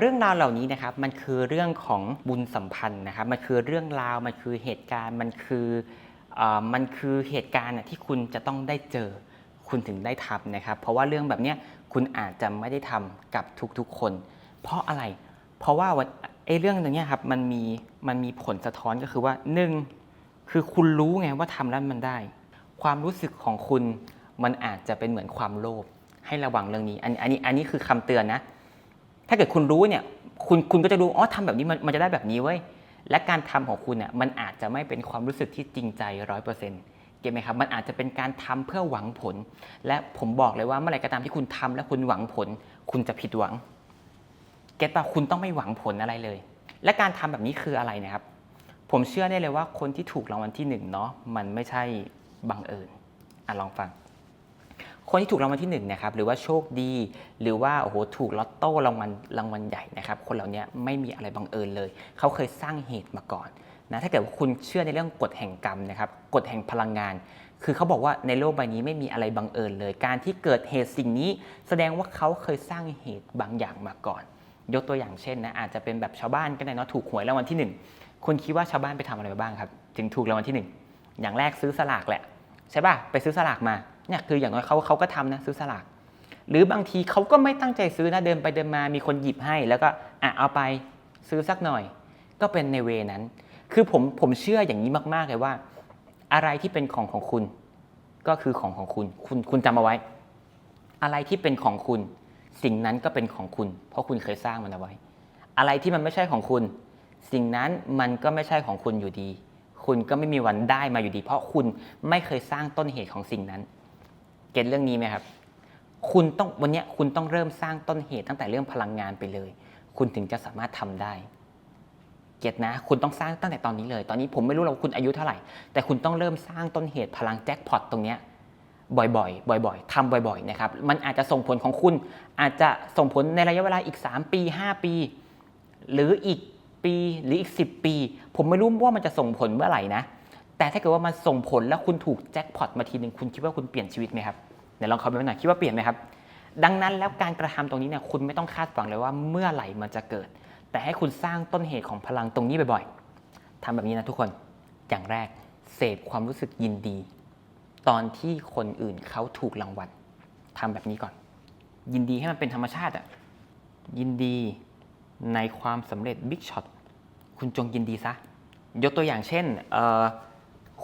เรื่องราวเหล่านี้นะครับมันคือเรื่องของบุญสัมพันธ์นะครับมันคือเรื่องราวมันคือเหตุการณ์มันคืออมันคือเหตุการณ์ที่คุณจะต้องได้เจอคุณถึงได้ทำนะครับ เพราะว่าเรื่องแบบเนี้ยคุณอาจจะไม่ได้ทำกับทุกๆคน เพราะอะไร เพราะว่าไอ้เรื่องตรงเนี้ยครับมันมีมันมีผลสะท้อนก็คือว่าหนึ่งคือคุณรู้ไงว่าทำแล้วมันได้ ความรู้สึกของคุณมันอาจจะเป็นเหมือนความโลภให้ระวังเรื่องนี้อันอันนี้อันนี้คือคำเตือนนะ ถ้าเกิดคุณรู้เนี่ยคุณคุณก็จะรู้อ๋อทำแบบนี้มันมันจะได้แบบนี้เว้ยและการทำของคุณเนี่ยมันอาจจะไม่เป็นความรู้สึกที่จริงใจร้อยเปอร์เซ็นต์เก็ตไหมครับมันอาจจะเป็นการทำเพื่อหวังผล และผมบอกเลยว่าเมื่อไหร่ก็ตามที่คุณทำและคุณหวังผล คุณจะผิดหวังเก็ตป่ะคุณต้องไม่หวังผลอะไรเลย และการทำแบบนี้คืออะไรนะครับ ผมเชื่อได้เลยว่าคนที่ถูกรางวัลที่หนึ่งเนาะมันไม่ใช่บังเอิญอะลองฟัง คนที่ถูกรางวัลที่หนึ่งนะครับหรือว่าโชคดี หรือว่าโอ้โหถูกลอตโต้รางวัลรางวัลใหญ่นะครับคนเหล่านี้ไม่มีอะไรบังเอิญเลย เขาเคยสร้างเหตุมาก่อนนะถ้าเกิดว่าคุณเชื่อในเรื่องกฎแห่งกรรมนะครับกฎแห่งพลังงาน คือเขาบอกว่าในโลกใบนี้ไม่มีอะไรบังเอิญเลย การที่เกิดเหตุสิ่งนี้ แสดงว่าเขาเคยสร้างเหตุบางอย่างมาก่อน ยกตัวอย่างเช่นนะอาจจะเป็นแบบชาวบ้านก็ได้เนาะถูกหวยรางวัลที่หนึ่งคุณคิดว่าชาวบ้านไปทำอะไรมาบ้างครับ ถึงถูกรางวัลที่หนึ่งอย่างแรกซื้อสลากแหละใช่ป่ะไปซื้อสลากมา เนี่ยคืออย่างน้อยเขาเขาก็ทำนะซื้อสลากหรือบางทีเขาก็ไม่ตั้งใจซื้อนะเดินไปเดินมามีคนหยิบให้ แล้วก็อะเอาไปซื้อสักหน่อย ก็เป็นในเวนั้น คือผมผมเชื่ออย่างนี้มาก ๆ เลยว่า อะไรที่เป็นของของคุณ ก็คือของของคุณ คุณคุณจำเอาไว้ อะไรที่เป็นของคุณ สิ่งนั้นก็เป็นของคุณ เพราะคุณเคยสร้างมันเอาไว้ อะไรที่มันไม่ใช่ของคุณ สิ่งนั้นมันก็ไม่ใช่ของคุณอยู่ดี คุณก็ไม่มีวันได้มาอยู่ดี เพราะคุณไม่เคยสร้างต้นเหตุของสิ่งนั้น ก็ตเรื่องนี้ไหมครับ คุณต้องวันนี้คุณต้องเริ่มสร้างต้นเหตุตั้งแต่เรื่องพลังงานไปเลย คุณถึงจะสามารถทำได้ เก็ตนะ คุณต้องสร้างตั้งแต่ตอนนี้เลย ตอนนี้ผมไม่รู้หรอกว่าคุณอายุเท่าไหร่ แต่คุณต้องเริ่มสร้างต้นเหตุพลังแจ็คพอตตรงเนี้ยบ่อยๆ บ่อยๆ ทำบ่อยๆ นะครับ มันอาจจะส่งผลของคุณ อาจจะส่งผลในระยะเวลาอีก 3 ปี 5 ปี หรืออีกปีหรืออีก 10 ปี ผมไม่รู้ว่ามันจะส่งผลเมื่อไหร่นะ แต่ถ้าเกิดว่ามันส่งผลแล้วคุณถูกแจ็คพอตมาทีหนึ่งคุณคิดว่าคุณเปลี่ยนชีวิตไหมครับเดี๋ยวลองคอมเมนต์มาหน่อยคิดว่าเปลี่ยนไหมครับ ดังนั้นแล้วการกระทำตรงนี้เนี่ยคุณไม่ต้องคาดหวังเลยว่าเมื่อไหร่มันจะเกิด แต่ให้คุณสร้างต้นเหตุของพลังตรงนี้บ่อยๆทำแบบนี้นะทุกคนอย่างแรกเสพความรู้สึกยินดี ตอนที่คนอื่นเขาถูกรางวัลทำแบบนี้ก่อน ยินดีให้มันเป็นธรรมชาติอะยินดีในความสำเร็จบิ๊กช็อตคุณจงยินดีซะยกตัวอย่างเช่นเออ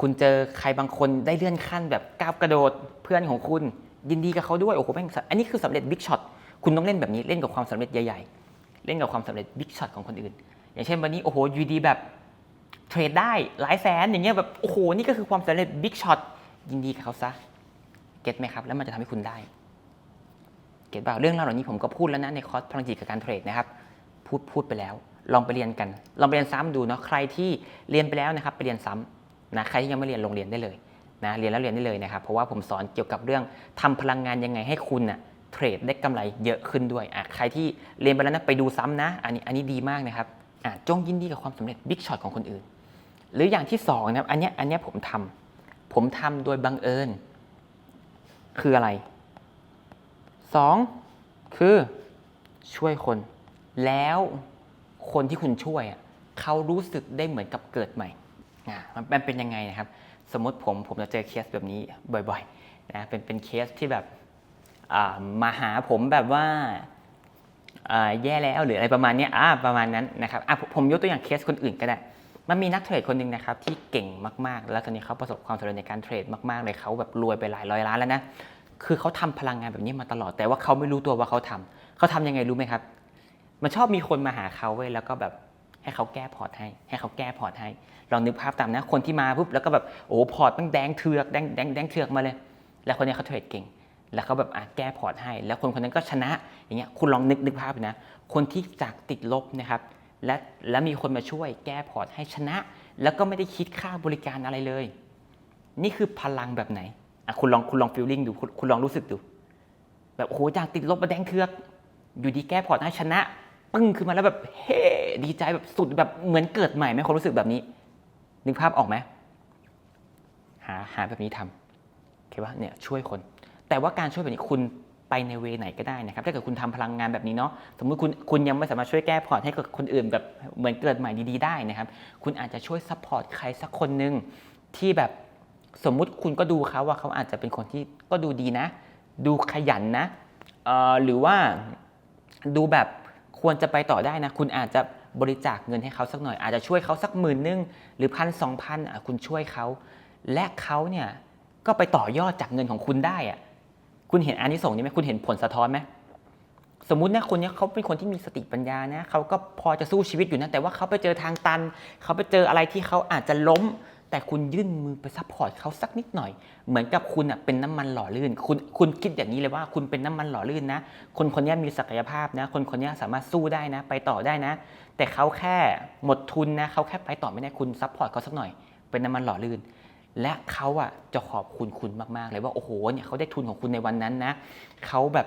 คุณเจอใครบางคนได้เลื่อนขั้นแบบก้าวกระโดดเพื่อนของคุณยินดีกับเขาด้วยโอ้โหแม่งอันนี้คือสำเร็จบิ๊กช็อตคุณต้องเล่นแบบนี้เล่นกับความสำเร็จใหญ่ ๆ เล่นกับความสำเร็จบิ๊กช็อตของคนอื่น อย่างเช่นวันนี้โอ้โหยูดีแบบเทรดได้หลายแสนอย่างเงี้ยแบบโอ้โหนี่ก็คือความสำเร็จบิ๊กช็อตยินดีกับเขาซะเก็ตไหมครับ แล้วมันจะทำให้คุณได้เก็ตเปล่าเรื่องราวเหล่านี้ผมก็พูดแล้วนะในคอร์สพลังจิตกับการเทรดนะครับพูดพูดไปแล้ว ลองไปเรียนกัน ลองไปเรียนซ้ำดูเนาะใครที่เรียนไปแล้วนะครับไปเรียนซ้ำ นะใครที่ยังไม่เรียนลงเรียนได้เลยนะเรียนแล้วเรียนได้เลยนะครับเพราะว่าผมสอนเกี่ยวกับเรื่องทำพลังงานยังไงให้คุณน่ะเทรดได้กำไรเยอะขึ้นด้วยอะใครที่เรียนไปแล้วนะไปดูซ้ำนะ อันนี้อันนี้ดีมากนะครับอะจงยินดีกับความสำเร็จบิ๊กช็อตของคนอื่น หรืออย่างที่สองนะครับอันนี้อันนี้ผมทำผมทำโดยบังเอิญ คืออะไรสองคือช่วยคน แล้วคนที่คุณช่วยอะเขารู้สึกได้เหมือนกับเกิดใหม่ อะมันเป็นยังไงนะครับ สมมติผมผมจะเจอเคสแบบนี้บ่อยๆนะเป็นเป็นเคสที่แบบมาหาผมแบบว่าแย่แล้วหรืออะไรประมาณนี้อ่าประมาณนั้นนะครับอะผมผมยกตัวอย่างเคสคนอื่นก็ได้มันมีนักเทรดคนหนึ่งนะครับที่เก่งมากๆ แล้วตอนนี้เขาประสบความสำเร็จในการเทรดมากๆเลยเขาแบบรวยไปหลายร้อยล้านแล้วนะคือเขาทำพลังงานแบบนี้มาตลอด แต่ว่าเขาไม่รู้ตัวว่าเขาทำเขาทำยังไงรู้ไหมครับ มันชอบมีคนมาหาเขาเว้ยแล้วก็แบบ ให้เขาแก้พอร์ตให้ ให้เขาแก้พอร์ตให้ลองนึกภาพตามนะ คนที่มาปุ๊บแล้วก็แบบโอ้พอร์ตมันแดงเถือกแดงแดงแดงเถือกมาเลย แล้วคนนี้เขาเทรดเก่ง แล้วเขาแบบอะแก้พอร์ตให้ แล้วคนคนนั้นก็ชนะอย่างเงี้ยคุณลองนึกนึกภาพนะ คนที่จากติดลบนะครับและและมีคนมาช่วยแก้พอร์ตให้ชนะ แล้วก็ไม่ได้คิดค่าบริการอะไรเลย นี่คือพลังแบบไหนอะคุณลองคุณลองฟีลลิ่งดูคุณคุณลองรู้สึกดู แบบโอ้โหจากติดลบมาแดงเถือกอยู่ดีแก้พอร์ตให้ชนะ ปึ้งขึ้นมาแล้วแบบเฮ้ดีใจแบบสุดแบบเหมือนเกิดใหม่ไหมความรู้สึกแบบนี้ นึกภาพออกไหมหาหาแบบนี้ทำโอเคว่าเนี่ยช่วยคน แต่ว่าการช่วยแบบนี้คุณไปในเวไหนก็ได้นะครับ ถ้าเกิดคุณทำพลังงานแบบนี้เนาะสมมติคุณคุณยังไม่สามารถช่วยแก้พอร์ตให้กับคนอื่นแบบเหมือนเกิดใหม่ดีๆได้นะครับ คุณอาจจะช่วยซัพพอร์ตใครสักคนหนึ่งที่แบบสมมุติคุณก็ดูเขาว่าเขาอาจจะเป็นคนที่ก็ดูดีนะ ดูขยันนะเออหรือว่าดูแบบ ควรจะไปต่อได้นะ คุณอาจจะบริจาคเงินให้เขาสักหน่อย อาจจะช่วยเขาสักหมื่นนึงหรือพันสองพันอะคุณช่วยเขาและเขาเนี่ยก็ไปต่อยอดจากเงินของคุณได้อะคุณเห็นอานิสงส์นี้ไหมคุณเห็นผลสะท้อนไหมสมมุตินะคนเนี้ยเขาเป็นคนที่มีสติปัญญานะเขาก็พอจะสู้ชีวิตอยู่นะแต่ว่าเขาไปเจอทางตัน เขาไปเจออะไรที่เขาอาจจะล้ม แต่คุณยื่นมือไปซัพพอร์ตเขาสักนิดหน่อย เหมือนกับคุณอะเป็นน้ำมันหล่อลื่น คุณคุณคิดอย่างนี้เลยว่าคุณเป็นน้ำมันหล่อลื่นนะ คนคนนี้มีศักยภาพนะ คนคนนี้สามารถสู้ได้นะ ไปต่อได้นะ แต่เขาแค่หมดทุนนะเขาแค่ไปต่อไม่ได้คุณซัพพอร์ตเขาสักหน่อย เป็นน้ำมันหล่อลื่น และเขาอะจะขอบคุณคุณมากๆเลยว่าโอ้โหเนี่ยเขาได้ทุนของคุณในวันนั้นนะเขาแบบ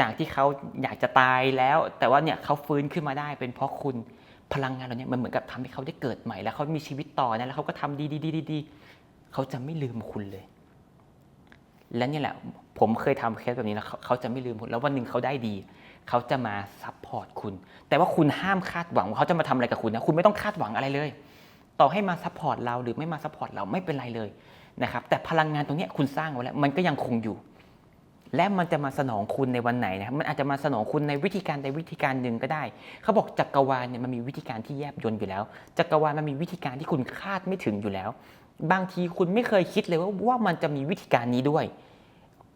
จากที่เขาอยากจะตายแล้ว แต่ว่าเนี่ยเขาฟื้นขึ้นมาได้เป็นเพราะคุณ พลังงานเหล่านี้มันเหมือนกับทำให้เขาได้เกิดใหม่แล้วเขามีชีวิตต่อนะแล้วเขาก็ทำดีดีๆๆๆเขาจะไม่ลืมคุณเลย และนี่แหละ ผมเคยทำเคสแบบนี้แล้วเขาจะไม่ลืมคุณแล้ววันหนึ่งเขาได้ดี เขาจะมาซัพพอร์ตคุณ แต่ว่าคุณห้ามคาดหวังว่าเขาจะมาทำอะไรกับคุณนะคุณไม่ต้องคาดหวังอะไรเลย ต่อให้มาซัพพอร์ตเราหรือไม่มาซัพพอร์ตเราไม่เป็นไรเลยนะครับแต่พลังงานตรงนี้คุณสร้างไว้แล้วมันก็ยังคงอยู่ และมันจะมาสนองคุณในวันไหนนะครับมันอาจจะมาสนองคุณในวิธีการใดวิธีการหนึ่งก็ได้ เขาบอกจักรวาลเนี่ยมันมีวิธีการที่แยบยลอยู่แล้วจักรวาลมันมีวิธีการที่คุณคาดไม่ถึงอยู่แล้ว บางทีคุณไม่เคยคิดเลยว่าว่ามันจะมีวิธีการนี้ด้วย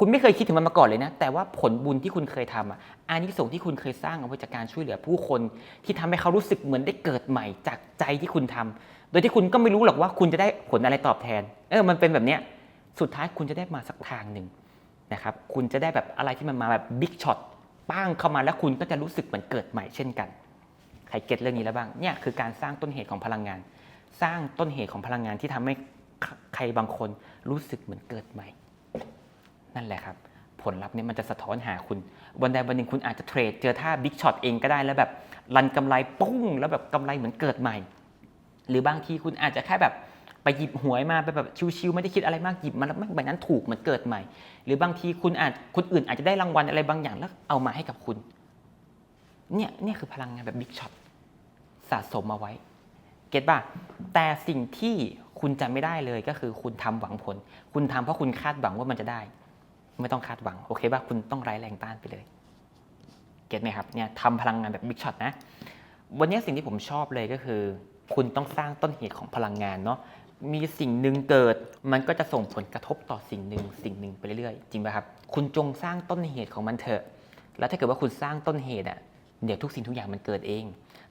คุณไม่เคยคิดถึงมันมาก่อนเลยนะ แต่ว่าผลบุญที่คุณเคยทำอะอานิสงส์ที่คุณเคยสร้างเอาไว้จากการช่วยเหลือผู้คน ที่ทำให้เขารู้สึกเหมือนได้เกิดใหม่จากใจที่คุณทำโดยที่คุณก็ไม่รู้หรอกว่าคุณจะได้ผลอะไรตอบแทน เออมันเป็นแบบเนี้ยสุดท้ายคุณจะได้มาสักทางหนึ่ง นะครับคุณจะได้แบบอะไรที่มันมาแบบบิ๊กช็อตป้างเข้ามาแล้วคุณก็จะรู้สึกเหมือนเกิดใหม่เช่นกันใครเก็ตเรื่องนี้แล้วบ้างเนี่ยคือการสร้างต้นเหตุของพลังงาน สร้างต้นเหตุของพลังงานที่ทำให้ใครบางคนรู้สึกเหมือนเกิดใหม่ นั่นแหละครับ ผลลัพธ์เนี่ยมันจะสะท้อนหาคุณ วันใดวันหนึ่งคุณอาจจะเทรดเจอท่าบิ๊กช็อตเองก็ได้แล้วแบบรันกำไรปุ้ง แล้วแบบกำไรเหมือนเกิดใหม่ หรือบางทีคุณอาจจะแค่แบบ ไปหยิบหวยมาไปแบบชิวๆไม่ได้คิดอะไรมากหยิบมาแล้วใบนั้นถูกเหมือนเกิดใหม่ หรือบางทีคุณอาจคนอื่นอาจจะได้รางวัลอะไรบางอย่างแล้วเอามาให้กับคุณ เนี่ยเนี่ยคือพลังงานแบบบิ๊กช็อตสะสมมาไว้ เก็ตป่ะแต่สิ่งที่คุณจำไม่ได้เลยก็คือคุณทำหวังผล คุณทำเพราะคุณคาดหวังว่ามันจะได้ ไม่ต้องคาดหวังโอเคป่ะคุณต้องไร้แรงต้านไปเลย เก็ตไหมครับเนี่ยทำพลังงานแบบบิ๊กช็อตนะวันนี้สิ่งที่ผมชอบเลยก็คือ คุณต้องสร้างต้นเหตุของพลังงานเนาะ มีสิ่งหนึ่งเกิด มันก็จะส่งผลกระทบต่อสิ่งหนึ่งสิ่งหนึ่งไปเรื่อยๆ จริงป่ะครับ คุณจงสร้างต้นเหตุของมันเถอะ แล้วถ้าเกิดว่าคุณสร้างต้นเหตุอะเดี๋ยวทุกสิ่งทุกอย่างมันเกิดเอง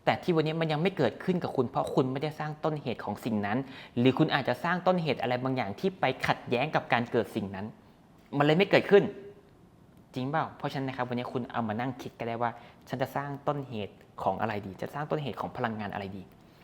แต่ที่วันนี้มันยังไม่เกิดขึ้นกับคุณ เพราะคุณไม่ได้สร้างต้นเหตุของสิ่งนั้น หรือคุณอาจจะสร้างต้นเหตุอะไรบางอย่างที่ไปขัดแย้งกับการเกิดสิ่งนั้น มันเลยไม่เกิดขึ้น จริงเปล่าเพราะฉะนั้นนะครับวันนี้คุณเอามานั่งคิดก็ได้ว่า ฉันจะสร้างต้นเหตุของอะไรดี จะสร้างต้นเหตุของพลังงานอะไรดี